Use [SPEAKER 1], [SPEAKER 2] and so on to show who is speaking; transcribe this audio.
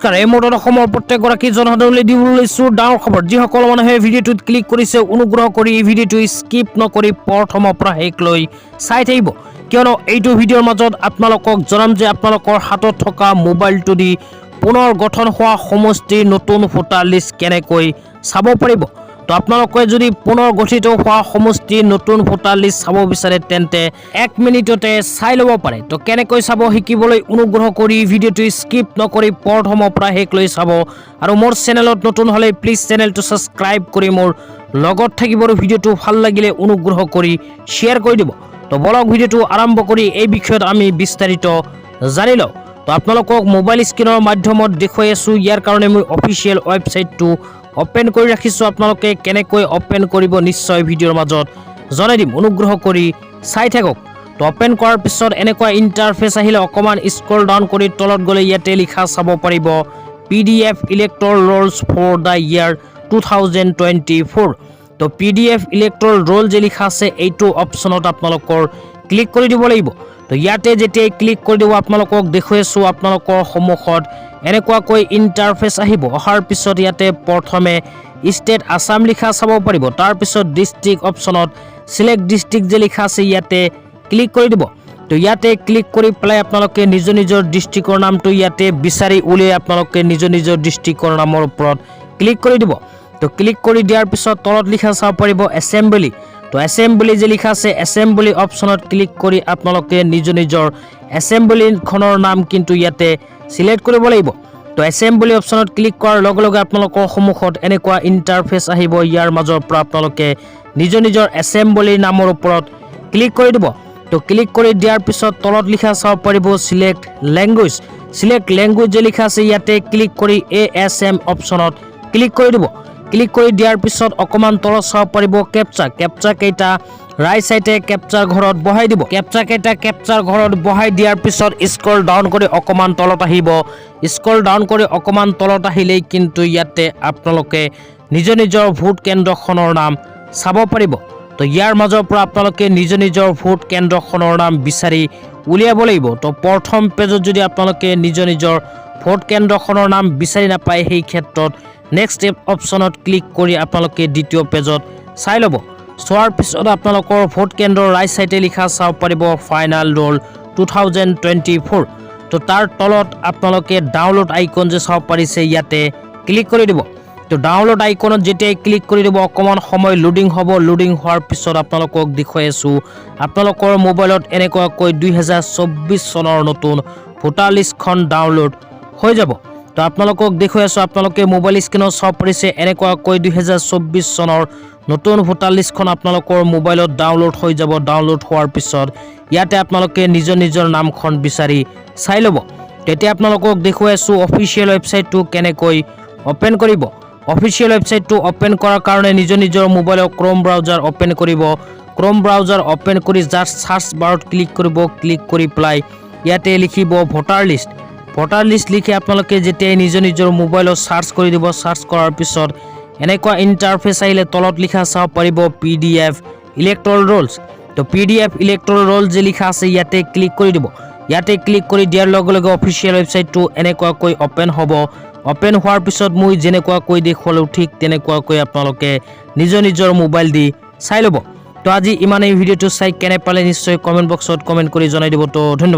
[SPEAKER 1] নমস্কাৰ এই মুহূৰ্তত অসমৰ প্ৰত্যেকগৰাকী জনসাধাৰণলৈ দিব লৈছোঁ ডাঙৰ খবৰ। যিসকল মানুহে ভিডিঅ'টোত ক্লিক কৰিছে, অনুগ্ৰহ কৰি এই ভিডিঅ'টো স্কিপ নকৰি প্ৰথমৰ পৰা শেষলৈ চাই থাকিব। কিয়নো এইটো ভিডিঅ'ৰ মাজত আপোনালোকক জনাম যে আপোনালোকৰ হাতত থকা মোবাইলটো দি পুনৰ গঠন হোৱা সমষ্টিৰ নতুন ভোটাৰ লিষ্ট কেনেকৈ চাব পাৰিব। তো আপোনালোকে যদি পুনৰ গঠিত হোৱা সমষ্টিৰ নতুন ভোটাৰ লিষ্ট চাব বিচাৰে, তেন্তে এক মিনিটতে চাই ল'ব পাৰে। তো কেনেকৈ চাব শিকিবলৈ অনুগ্ৰহ কৰি ভিডিঅ'টো স্কিপ নকৰি প্ৰথমৰ পৰা শেষলৈ চাব। আৰু মোৰ চেনেলত নতুন হ'লে প্লিজ চেনেলটো ছাবস্ক্ৰাইব কৰি মোৰ লগত থাকিব আৰু ভিডিঅ'টো ভালো লাগিলে অনুগ্ৰহ কৰি শ্বেয়াৰ কৰি দিব। তো বলক ভিডিঅ'টো আৰম্ভ কৰি এই বিষয়ত আমি বিস্তাৰিত জানি লওঁ। তো আপোনালোকক মোবাইল স্ক্ৰীনৰ মাধ্যমত দেখুৱাই আছোঁ। ইয়াৰ কাৰণে মই অফিচিয়েল ৱেবছাইটটো অ'পেন কৰি ৰাখিছোঁ। আপোনালোকে কেনেকৈ অ'পেন কৰিব নিশ্চয় ভিডিঅ'ৰ মাজত জনাই দিম। অনুগ্ৰহ কৰি চাই থাকক। তো অ'পেন কৰাৰ পিছত এনেকুৱা ইণ্টাৰফেচ আহিলে অকণমান স্ক্ৰল ডাউন কৰি তলত গ'লে ইয়াতে লিখা চাব পাৰিব P D F electoral rolls for the year two thousand twenty four তো P D F electoral roll যে লিখা আছে, এইটো অপশ্যনত আপোনালোকৰ ক্লিক কৰি দিব লাগিব। তো ইয়াতে যেতিয়াই ক্লিক কৰি দিব আপোনালোকক দেখুৱাইছোঁ আপোনালোকৰ সন্মুখত এনেকুৱাকৈ ইণ্টাৰফেচ আহিব। অহাৰ পিছত ইয়াতে প্ৰথমে ষ্টেট আছাম লিখা চাব পাৰিব। তাৰপিছত ডিষ্ট্ৰিক্ট অপশ্যনত চিলেক্ট ডিষ্ট্ৰিক্ট যে লিখা আছে, ইয়াতে ক্লিক কৰি দিব। তো ইয়াতে ক্লিক কৰি পেলাই আপোনালোকে নিজৰ নিজৰ ডিষ্ট্ৰিক্টৰ নামটো ইয়াতে বিচাৰি উলিয়াই আপোনালোকে নিজৰ নিজৰ ডিষ্ট্ৰিক্টৰ নামৰ ওপৰত ক্লিক কৰি দিব। তো ক্লিক কৰি দিয়াৰ পিছত তলত লিখা চাব পাৰিব এছেম্বলি তো এছেম্বলি যে লিখা আছে এছেম্বলি অপশ্যনত ক্লিক কৰি আপোনালোকে নিজৰ নিজৰ এছেম্বলিখনৰ নাম কিন্তু ইয়াতে চিলেক্ট কৰিব লাগিব। তো এছেম্বলি অপশ্যনত ক্লিক কৰাৰ লগে লগে আপোনালোকৰ সন্মুখত এনেকুৱা ইণ্টাৰফেচ আহিব। ইয়াৰ মাজৰ পৰা আপোনালোকে নিজৰ নিজৰ এছেম্বলিৰ নামৰ ওপৰত ক্লিক কৰি দিব। তো ক্লিক কৰি দিয়াৰ পিছত তলত লিখা চাব পাৰিব চিলেক্ট লেংগুৱেজ চিলেক্ট লেংগুৱেজ যে লিখা আছে, ইয়াতে ক্লিক কৰি এ এছ এম অপশ্যনত ক্লিক কৰি দিব। ক্লিক কৰি দিয়াৰ পিছত অকণমান তলত চাব পাৰিব কেপচা কেপচা কেইটা ৰাইট চাইডে কেপচাৰ ঘৰত বহাই দিব। কেপচা কেইটা কেপচাৰ ঘৰত বহাই দিয়াৰ পিছত স্ক্ৰল ডাউন কৰি অকণমান তলত আহিব। স্ক্ৰল ডাউন কৰি অকণমান তলত আহিলেই কিন্তু ইয়াতে আপোনালোকে নিজৰ নিজৰ ভোট কেন্দ্ৰখনৰ নাম চাব পাৰিব। তো ইয়াৰ মাজৰ পৰা আপোনালোকে নিজৰ নিজৰ ভোট কেন্দ্ৰখনৰ নাম বিচাৰি উলিয়াব লাগিব। তো প্ৰথম পেজত যদি আপোনালোকে নিজৰ নিজৰ ভোট কেন্দ্ৰখনৰ নাম বিচাৰি নাপায়, সেই ক্ষেত্ৰত নেক্সট অপশ্যনত ক্লিক কৰি আপোনালোকে দ্বিতীয় পেজত চাই ল'ব। চোৱাৰ পিছত আপোনালোকৰ ভোট কেন্দ্ৰৰ ৰাইট চাইডে লিখা চাব পাৰিব final roll two thousand twenty four তো তাৰ তলত আপোনালোকে ডাউনলোড আইকন যে চাব পাৰিছে, ইয়াতে ক্লিক কৰি দিব। তো ডাউনলোড আইকনত যেতিয়াই ক্লিক কৰি দিব, অকণমান সময় লোডিং হ'ব। লোডিং হোৱাৰ পিছত আপোনালোকক দেখুৱাই আছোঁ, আপোনালোকৰ মোবাইলত এনেকুৱাকৈ দুহেজাৰ চৌব্বিছ চনৰ নতুন ভোটাৰ লিষ্টখন ডাউনলোড হৈ যাব। তো আপোনালোকক দেখুৱাই আছোঁ, আপোনালোকে মোবাইল স্ক্ৰীনত চাব পাৰিছে এনেকুৱাকৈ দুহেজাৰ চৌব্বিছ চনৰ নতুন ভোটাৰ লিষ্টখন আপোনালোকৰ মোবাইলত ডাউনলোড হৈ যাব। ডাউনলোড হোৱাৰ পিছত ইয়াতে আপোনালোকে নিজৰ নিজৰ নামখন বিচাৰি চাই ল'ব। তেতিয়া আপোনালোকক দেখুৱাই আছোঁ অফিচিয়েল ৱেবছাইটটো কেনেকৈ অ'পেন কৰিব। অফিচিয়েল ৱেবছাইটটো অ'পেন কৰাৰ কাৰণে নিজৰ নিজৰ মোবাইলৰ ক্ৰম ব্ৰাউজাৰ অ'পেন কৰিব। ক্ৰম ব্ৰাউজাৰ অ'পেন কৰি জাষ্ট চাৰ্চ বাৰত ক্লিক কৰিব। ক্লিক কৰি পেলাই ইয়াতে লিখিব ভোটাৰ লিষ্ট ভোটাৰ লিষ্ট লিখি আপোনালোকে যেতিয়াই নিজৰ নিজৰ মোবাইলত চাৰ্চ কৰি দিব চাৰ্চ কৰাৰ পিছত এনেকুৱা ইণ্টাৰফেচ আহিলে তলত লিখা চাব পাৰিব P D F electoral rolls তো P D F electoral roll যে লিখা আছে, ইয়াতে ক্লিক কৰি দিব। ইয়াতে ক্লিক কৰি দিয়াৰ লগে লগে অফিচিয়েল ৱেবছাইটটো এনেকুৱাকৈ অ'পেন হ'ব। অ'পেন হোৱাৰ পিছত মই যেনেকুৱাকৈ দেখুৱালোঁ, ঠিক তেনেকুৱাকৈ আপোনালোকে নিজৰ নিজৰ মোবাইল দি চাই ল'ব। তো আজি ইমানেই, ভিডিঅ'টো চাই কেনে পালে নিশ্চয় কমেণ্ট বক্সত কমেণ্ট কৰি জনাই দিব। তো ধন্যবাদ।